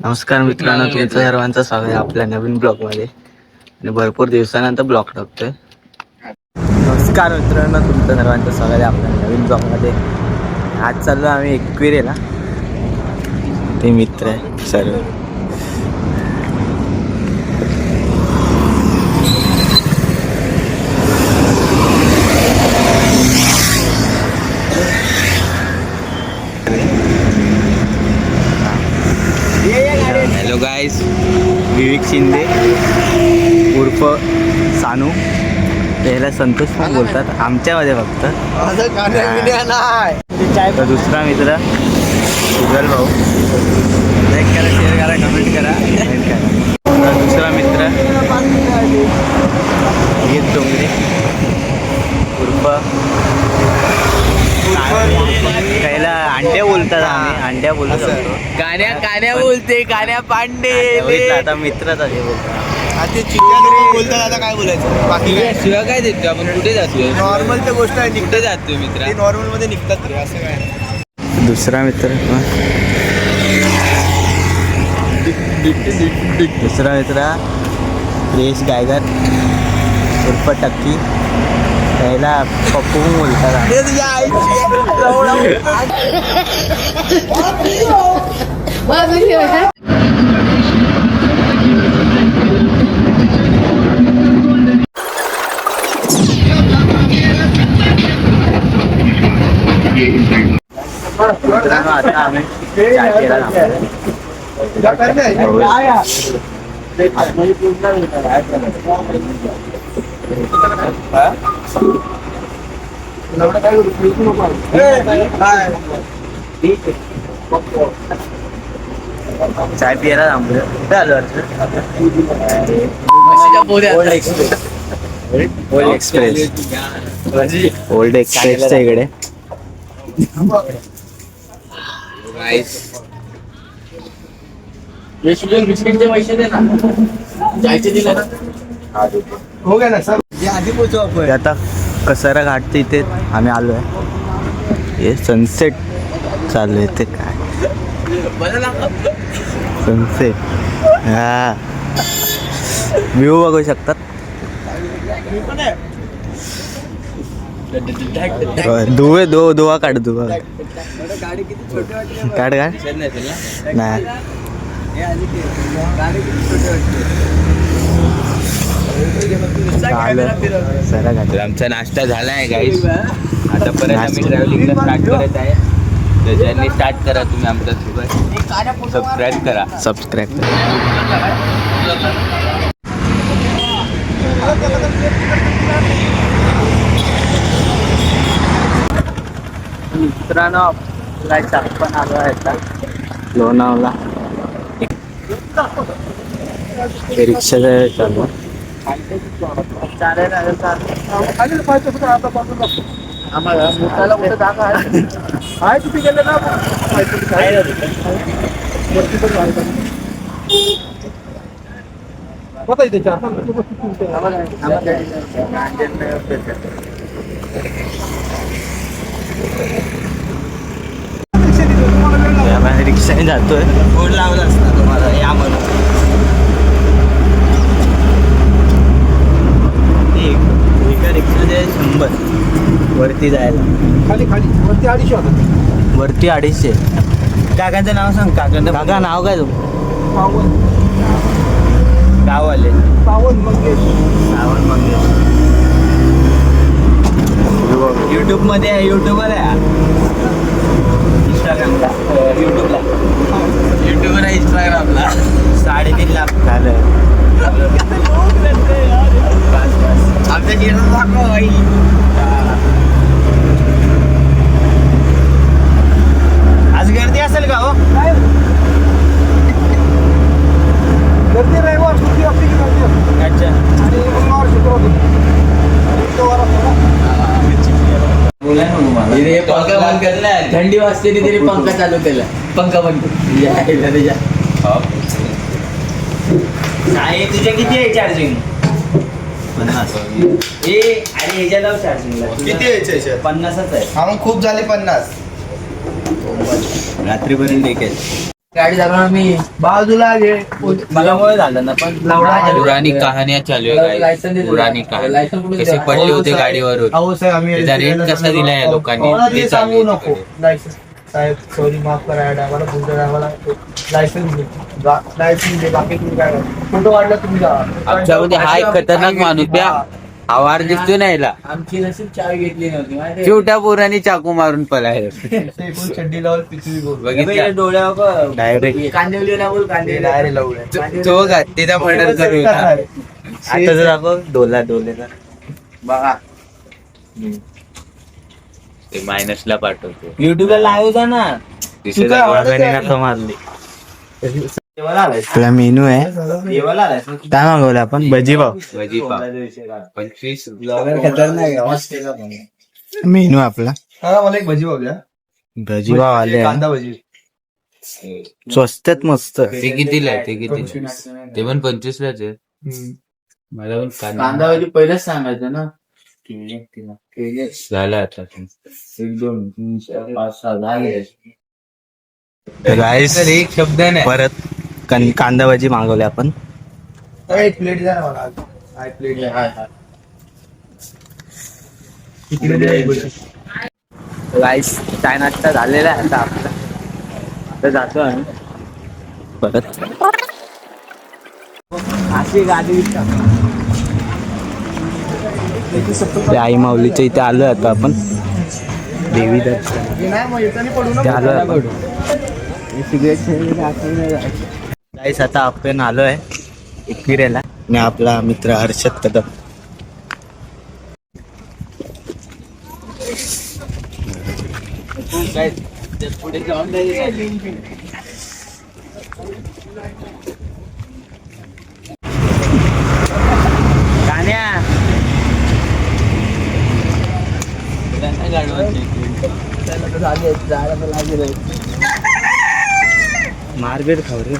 नमस्कार मित्रांनो तुमचं सर्वांचं स्वागत आहे आपल्या नवीन ब्लॉगमध्ये आणि भरपूर दिवसानंतर ब्लॉग टाकतोय. नमस्कार मित्रांनो तुमचं सर्वांचं स्वागत आहे आपल्या नवीन ब्लॉगमध्ये आज चाललो आम्ही एकविरेला. ते मित्र आहे सर्व. गाईस विवेक शिंदे उर्फ सानू. त्याला संतोष पण बोलतात. आमच्यामध्ये फक्त. तर दुसरा मित्र उज्ज्वल भाऊ. लाईक करा शेअर करा कमेंट करा करा. तर दुसरा मित्र गीत डोंगरे. उर्फ अंड्या बोलतात आम्ही अंड्या बोलत होतो गाण्या गाण्या बोलते गाण्या पांडे आता मित्रच आहे बोलतात. ते चिकन बोलतात आता काय बोलायचं? बाकी काय? शिवाय काय देतो आपण? कुठे जातोय नॉर्मल तर गोष्ट आहे निघतात. कुठे जातोय मित्रा? ते नॉर्मलमध्ये निघतात रे असं काय? दुसरा मित्र दुसरा मित्र प्रियेश गायकर उर्फ टक्की. त्याला पप्पू पण बोलतात आम्ही. ते तुझ्या आईची मित्रांनो, आता आम्ही चाय प्यायला थांबलोय. चाय प्यायला थांबलो कुठे आलो old express old express old एक्सप्रेसच्या इकडे. बिस्किटचे पैसे दे ना. जायचे दिले ना हो गया ना सर ये आधी आपण आता कसारा घाटच्या इथे आम्ही आलो आहे हे सनसेट चालू आहे ते काय सनसेट हा. व्ह्यू बघू शकतात. धुवे दो धुवा काढ धुवा. काढ काढ नाही. घाट तर आमचा नाश्ता झाला आहे गाईस आता परत आम्ही. ट्रॅव्हलिंगला स्टार्ट करत आहे. तर ज्यांनी स्टार्ट करा तुम्ही आमच्यासोबत. सबस्क्राईब करा. सबस्क्राईब करा मित्रांनो आपण आलो आहे लोणावला ते रिक्षाचं चालू. चालेल आता चालेल आम्हाला मोठाला कुठं जागा आहे आहे गेले ना आम्ही रिक्षाने जातोय. बोर्ड लावला असता तुम्हाला या म्हणून एक शंभर. वरती जायला. खाली खाली. वरती अडीचशे होता वरती अडीचशे. काकांचं नाव सांग. काकांचं काका नाव काय तू पावन. गाववाले. पावन मंगेश. श्रावण मंगेश. युट्यूबमध्ये आहे युट्यूबर आहे. इंस्टाग्रामला युट्यूबला युट्यूबवर आहे इंस्टाग्रामला साडेतीन लाख. झालं जिल्ह्यात दाखव बाई आज गर्दी असेल का हो गर्दी रविवार सुट्टी असते की गर्दी अच्छा आणि मंगळवार शुक्रवार बंद करणार थंडी वाजते नी तरी पंखा चालू केला पंखा बंद कर. या, या, या. नाही तुझे किती आहे चार्जिंग पन्नास. पन्नास ए अरे ह्याच्या लाव चार्जिंगला किती यायचे याच्यात? पन्नासच आहे. हा मग खूप झाले पन्नास. रात्रीपर्यंत एक गाडी झाला मी. बाजूला घे. मगामुळे झालं ना पण पुराणी कहाण्या चालू आहे. पुराणी कहाणी कसे पडले होते गाडीवरून? अहो साहेब आम्ही त्याचा rate कसा दिला या लोकांनी? कोणाला ते ते चालू सांगू आहे नको. लायसन्स साहेब सॉरी माफ करा या टायमाला पुढच्या लायसन्स दे. लायसन्स दे बाकी तुम्ही काय करा. फोटो तुम्ही जा. आमच्यामध्ये हा एक खतरनाक माणूस द्या आवार दिसतो ना याला. आमची नशीब चावी घेतली नव्हती माहिती छोट्या पोरांनी चाकू मारून पळायला एकूण चड्डी लावून पिशवी बोल. बघितलं? डोळ्यावर Direct. कांदिवलीला बोल कांदिवली डायरेक्ट लावून. तो बघा त्याचा मर्डर करू होता. आता जर दाखव डोला डोलेला बघा. ते मायनसला पाठवतो. युट्यूबला लाईव्ह होता ना? नका मारली. आपला मेनू आहे? काय मागवलं आपण? भजी पाव भजी पाव पंचवीस. मेनू आपला. हा मला एक भजी पाव आले. कांदा भजी स्वस्तात मस्त. ते कितीला आहे? ते किती ते पण पंचवीस लाच आहे. मला पण कांदा कांदा भजी पहिलेच सांगायचं ना. झाला आता एक दोन तीन चार पाच सहा झाले एक शब्द नाही. परत कांदा भजी मागवले आपण. एक प्लेट द्या ना मला. हा, एक प्लेट द्या. इकडे द्या एक भजी. राईस चाय नाश्ता झालेला आहे आता आपला. आता जातो आम्ही. परत. अशी गाडी आई माऊलीच्या इथे आलो आता आपण. देवी दर्शन. आलो आता आपण आलो आहे फिरायला आणि आपला मित्र हर्षद कदम. कान्या मारबीर खाऊ रे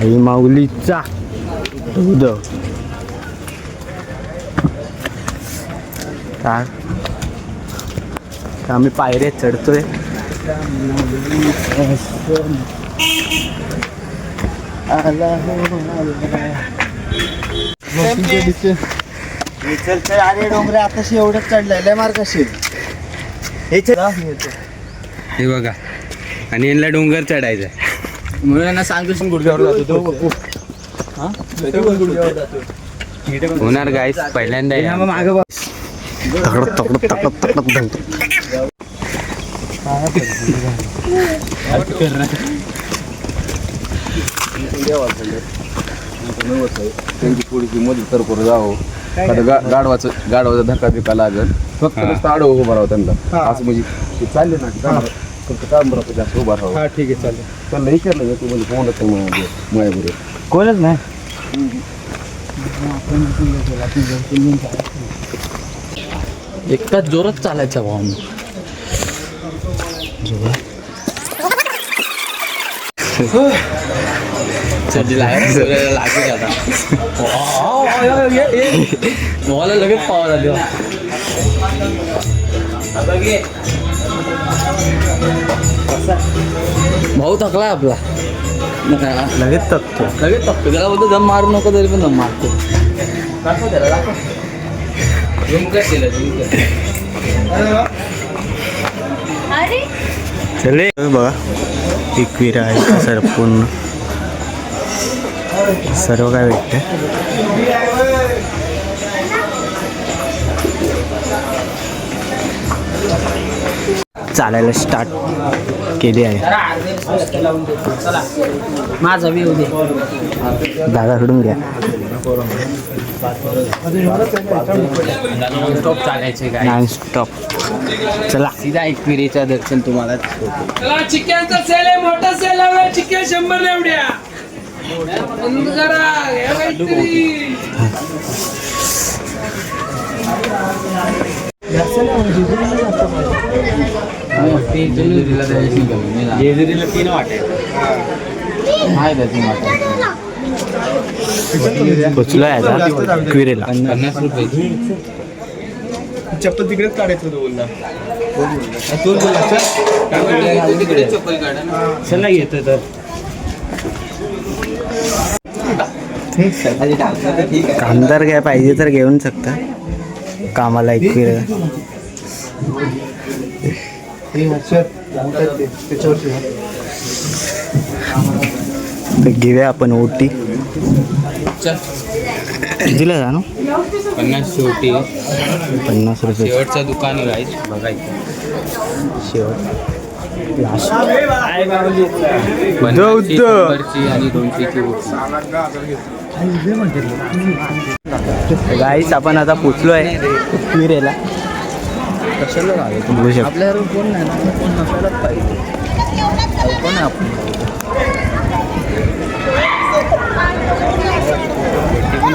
आई माऊलीचा दूध. काय आम्ही पायऱ्या चढतोय? अरे डोंगरे आताशी एवढंच चढलंय लय हे बघा. आणि यांना डोंगर चढायचा म्हणून यांना सांगतो गुडघ्यावर जातो तो. होणार गाईस पहिल्यांदा आहे. मागे तकड तकड तकड तकड धरतो त्यांची थोडीशी मदत तर करू जावं आता गा- गाढवाचं गाढवाचा धक्का बिका लागल फक्त नुसतं आडवं उभं राहावं त्यांना असं म्हणजे ते चालले ना काम फक्त काम बरं जास्त उभा राहावं हा ठीक आहे चालेल त्यांना विचारलं जातं म्हणजे फोनच आहे माझ्याबरोबर कोणच नाही एकटाच जोरात चालायचा भाऊ लागेल आता मला लगेच पावा लागेल भाऊ थकलाय आपला लगेच थकतो लगेच थकतो त्याला बोलतो दम मारू नको तरी पण दम मारतो दाखव त्याला दाखव चले. बघा. एकविरा आहे. सर पूर्ण. सर्व काय भेटतं चालायला स्टार्ट केली आहे. माझा व्यू दे. दादाकडून घ्या. स्टॉप चालायचे काय नॉन स्टॉप चला. सीधा एकविरेचा दर्शन तुम्हाला चला चिकनचा सेल आहे मोठा सेल आहे चिकन शंभर एवढ्या. हे जेजुरीला तीन वाटे. आहे त्याची वाटा. पोचलो आहे आता? क्विरेला. पन्नास रुपये चप्पल तिकडेच काढायचं होतं बोलला. तोच बोलला चल. तिकडे चप्पल काढा ना चला घेतो तर. कामदार काय पाहिजे तर घेऊन शकता. कामाला एक. तर घेऊया आपण ओटी. चल कितीला जा ना पन्नास शेवटी. पन्नास रुपये. शेवटचं दुकान आहे. बघायचं शेवट. गाईच आपण आता पोचलो आहे बघू शकतो. आपल्यावर कोण नाही कोण नसायलाच पाहिजे. कोण आहे आपण.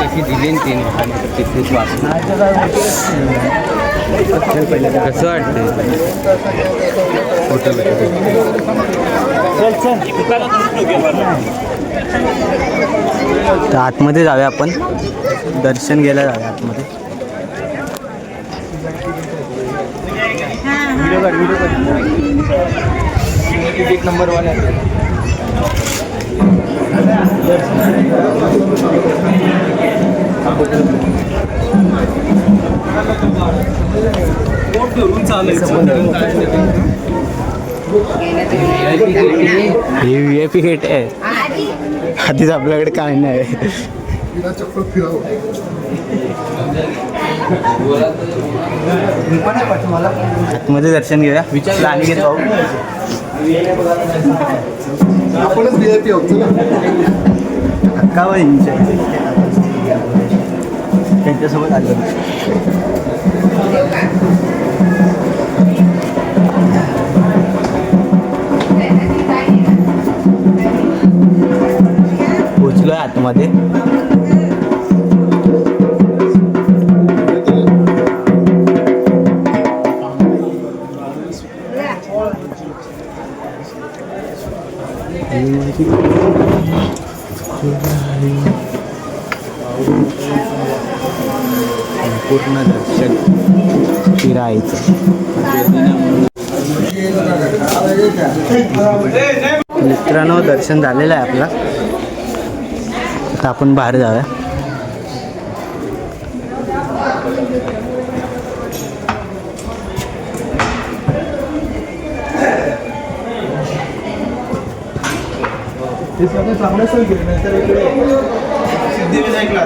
कशी दिली तिथेच वाचणार कसं वाटतं फोटो तर आतमध्ये जाऊया आपण. दर्शन घ्यायला जाऊया आतमध्ये. तिकीट नंबर आहे. हे व्ही आय पी गेट आहे. आधीच आपल्याकडे काय नाही. आतमध्ये दर्शन घेऊया. विचार आणि घेत आपणच व्ही आय पी आहोत चला. त्यांच्यासोबत आलो. पोचलोय आतमध्ये. पूर्ण दर्शक फिरायचं. मित्रांनो दर्शन झालेलं आहे आपलं. आता आपण बाहेर जाऊया. चांगलं सण नंतर इकडे. सिद्धिविनायकला.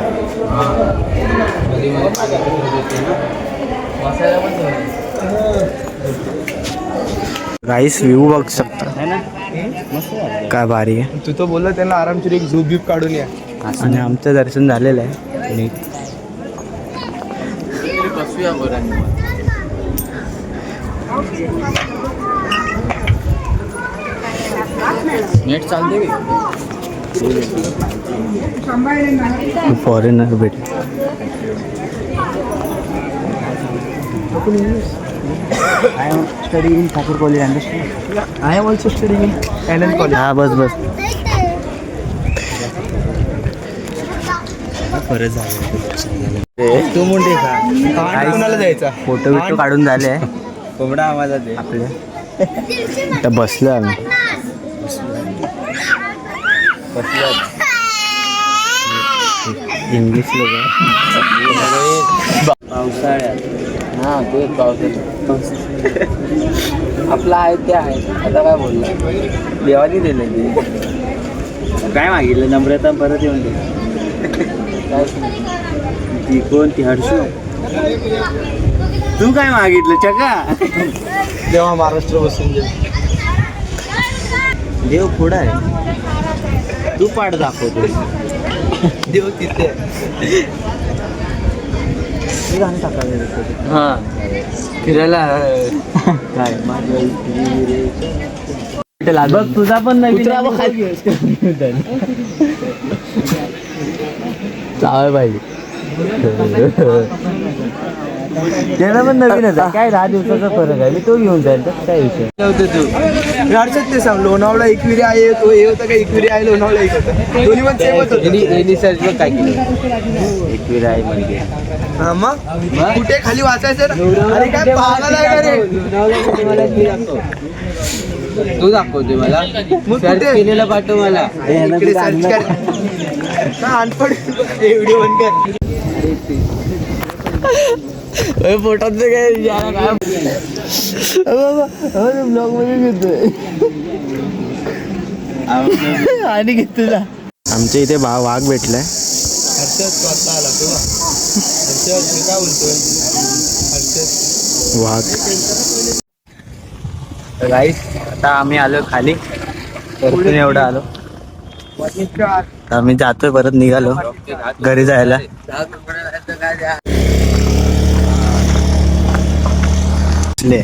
राईस व्ह्यू बघ शकता. काय भारी आहे. तू तो बोलला त्यांना आरामशीर एक झूप बीप काढून या. आणि आमचं दर्शन झालेलं आहे. नीट. नेट चालते फॉरेनर भेट I am study in Thakur college understand I am also studying in N college हा बस बस. तू कोणाला जायचा फोटो बिटो काढून झाले. आहे कोंबडा आवाजात आहे आपल्या बसलो आम्ही. इंग्लिश लोक पावसाळ्यात. हा ते पावसाळ्यात आपलं आहे ते आहे. आता काय बोलला देवानी दिलं ते. काय मागितलं? नम्रता परत येऊन दे. काय? ती कोणती हर्षू. तू काय मागितलं? चका. जेव्हा महाराष्ट्र बसून देव पुढं आहे. तू पाठ दाखवतो. देव तिथे. हे हा. फिरायला. काय? बघ तुझा पण नाही चावाय पाहिजे त्याला पण नवीनच आहे. काय दहा दिवसाचा फरक आहे? मी तो घेऊन जाईल तर काय विषय? हर्षद ते सांग. लोणावळा एकविरी आहे तो हे होतं का एकविरी आहे लोणावळा एक होतं. दोन्ही पण सेमच होतं. सर्च काय केलं एकवीर आहे म्हणजे. हा मग? कुठे? खाली वाचायचं ना? अरे काय पागल आहे का रे? तू दाखवते मला. मग सर्च कुठे? केलेलं पाठव मला. इकडे सर्च कर. हा, अनपढ. व्हिडिओ बंद कर. पोटात काय? ब्लॉगमध्ये घेतोय. आणि घेत तुला. आमच्या इथे भा वाघ भेटलाय. वाघ. गाईस आता आम्ही आलो खाली. वरतून एवढं आलो. आम्ही जातोय परत निघालो. घरी जायला. ले.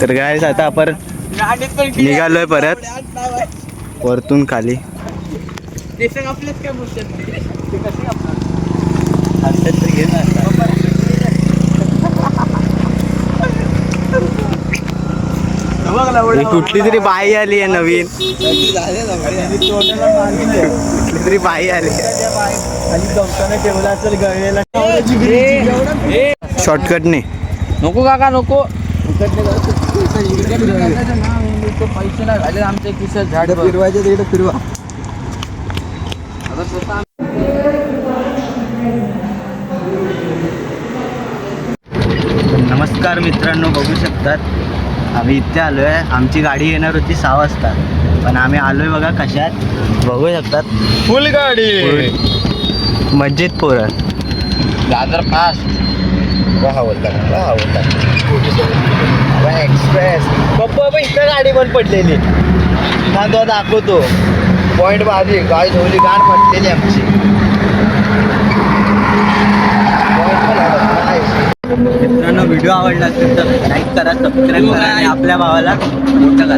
तर गाईस आता आपण निघालोय परत. वरतून खाली. हर्षद तर घे ही कुठली तरी बाई आली आहे नवीन. कुठली तरी बाई आली शॉर्टकटने नको काका नको. पैसे नाही झाले आमच्या खिशात झाड फिरवायचे तिकडे फिरवा नमस्कार मित्रांनो बघू शकतात. आम्ही इथे आलो आहे आमची गाडी येणार होती सहा वाजता. पण आम्ही आलोय बघा कशात? बघू शकतात. फुल गाडी. मस्जिद पोरं. दादर फास्ट एक्सप्रेस पप्पा पण इथं गाडी पण पडलेली. हा तो दाखवतो. पॉइंट भाजी गाडी धवली गाड फटलेली आमची. मित्रांनो व्हिडिओ आवडला असेल तर लाईक करा सबस्क्राईब करा आणि आपल्या भावाला मोठं करा.